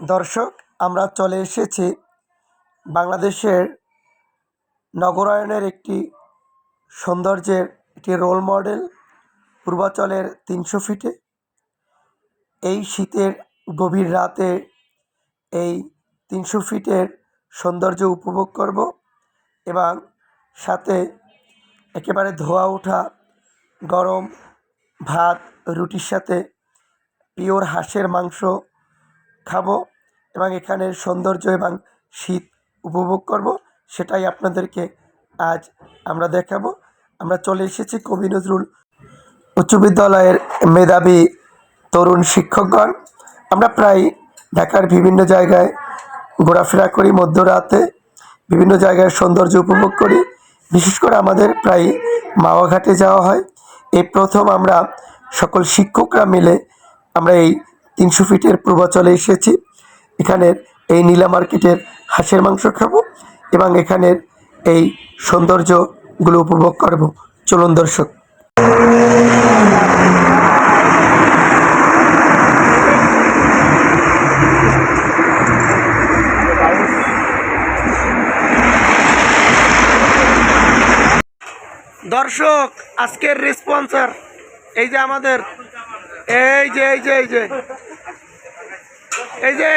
দর্শক, আমরা চলে এসেছি বাংলাদেশের নগরায়নের একটি সৌন্দর্যের একটি রোল মডেল পূর্বাচলের তিনশো ফিটে। এই শীতের গভীর রাতে এই তিনশো ফিটের সৌন্দর্য উপভোগ করব এবং সাথে একেবারে ধোয়া ওঠা গরম ভাত, রুটির সাথে পিওর হাঁসের মাংস খাব এবং এখানের সৌন্দর্য এবং শীত উপভোগ করব, সেটাই আপনাদেরকে আজ আমরা দেখাবো। আমরা চলে এসেছি কবি নজরুল উচ্চ বিদ্যালয়ের মেধাবী তরুণ শিক্ষকগণ। আমরা প্রায় ঢাকার বিভিন্ন জায়গায় ঘোরাফেরা করি, মধ্যরাতে বিভিন্ন জায়গায় সৌন্দর্য উপভোগ করি। বিশেষ করে আমাদের প্রায় মাওয়াঘাটে যাওয়া হয়। এই প্রথম আমরা সকল শিক্ষকরা মিলে আমরা এই তিনশো ফিটের পূর্বাচলে এসেছি। এখানের এই নীলা মার্কেটের হাঁসের মাংস খাব এবং এখানের এই সৌন্দর্যগুলো উপভোগ করব। চলুন দর্শক। দর্শক, আজকের রেসপন্সার এই যে আমাদের। এই যে এই যে এই যে। এই যে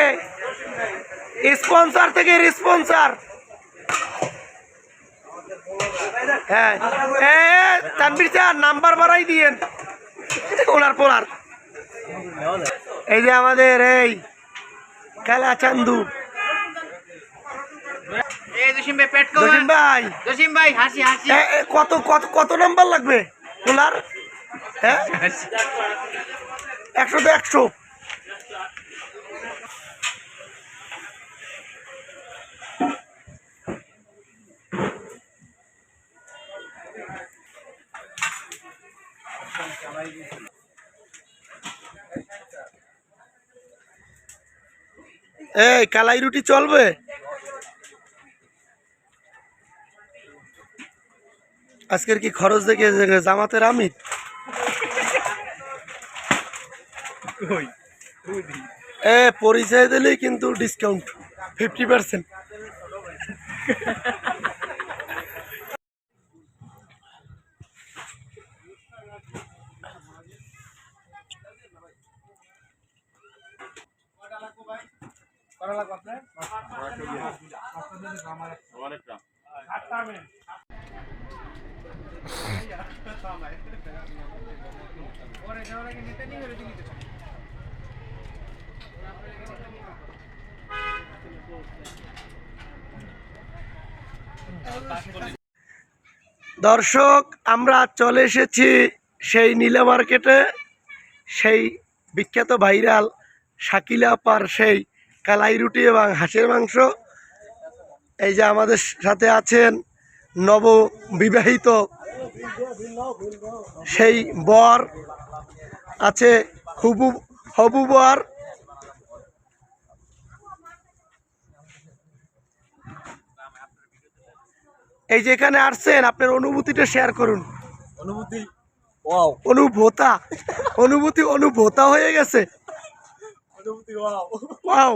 স্পন্সার থেকে রেসপন্সার হ্যাঁ। তানবির স্যার নাম্বার বাড়াই দিয়েন। ওনার পোলার। এই যে আমাদের এই খেলা চান্দু। কত কত কত নাম্বার লাগবে? হ্যাঁ? একশো তো একশো। এই, কালাই রুটি চলবে? আজকের কি খরচ দেখে জামাতের আমির? এ, পরিচয় দিলেই কিন্তু ডিসকাউন্ট ফিফটি পার্সেন্ট দর্শক আমরা চলে এসেছি সেই নীলা মার্কেটে। সেই বিখ্যাত ভাইরাল শাকিলা পার সেই কালাই রুটি এবং হাঁসের মাংস। এই যে আমাদের সাথে আছেন নব বিবাহিত সেই বর আছে হুবু হবু বর। এই যে এখানে আসছেন আপনার অনুভূতিটা শেয়ার করুন। অনুভূতি ওয়াও অনুভূতা অনুভূতি অনুভূতা হয়ে গেছে। অনুভূতি ওয়াও ওয়াও